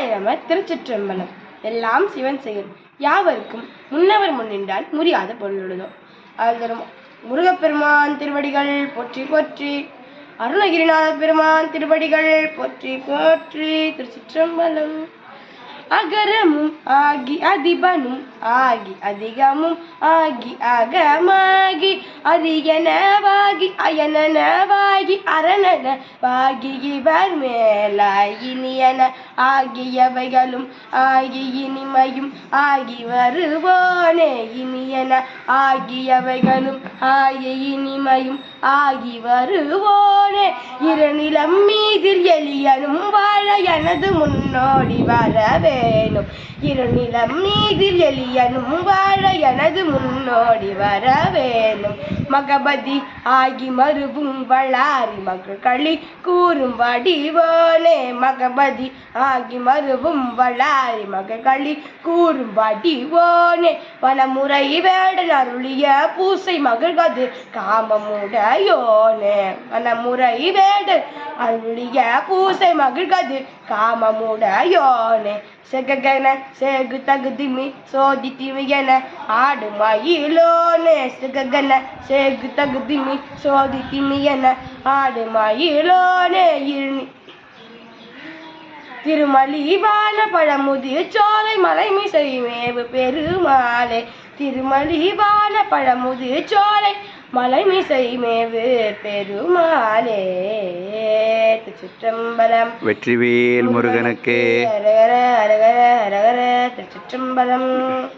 சிவாய திருச்சிற்றம்பலம். எல்லாம் சிவன் செயல். யாவருக்கும் முன்னவர் முன்னின்றால் முறியாத பொருளுள்ளதோ அதரும் முருகப்பெருமான் திருவடிகள் போற்றி போற்றி அருணகிரிநாத பெருமான் திருவடிகள் போற்றி போற்றி திருச்சிற்றம்பலம். அகரமும் ஆகி அதிபனும் ஆகி அதிகமும் ஆகி அகமாகி அதிகனவாகி அயனனவாகி அரணனவாகி இவர் மேலாயினியன ஆகியவைகளும் ஆகி இனிமையும் ஆகி வருவோனே இனியன. ஆகியவைகளும் ஆகி இனிமையும் ஆகி வருவோனே இருநிலம் மீதில் எளியனும் வாழ எனது முன்னோடி வர வேணும். இருநிலம் மீதில் எளியனும் வாழ எனது முன்னோடி வர வேணும். மகபதி ஆகி மறுவும் வளாரி மகள் களி கூறும் வடிவோனே. மகபதி ஆகி மறுவும் வளாரி மகள் களி கூறும் வடிவோனே. வனமுறை வேடன் அருளிய பூசை மகள் கது காமமுட மகள்கது அந்த முறை வேடு அருளிய பூசை மகள்கது காமமுடையோனே. செகன சேகு தகுதிமி சோதி திமியன ஆடு மயிலோனே. செகன சேகு தகுதிமி சோதி திமியன ஆடு மயிலோனே. இருநி திருமலிவான பழமுதி சோலை மலைமிசை மேவு பெருமாளே. திருமலிவான பழமுது சோலை மலைமிசை மேவு பெருமாளே. திருச்சிற்றம்பலம். வெற்றிவேல் முருகனுக்கு. அரகர அரகர அரகர திருச்சிற்றம்பலம்.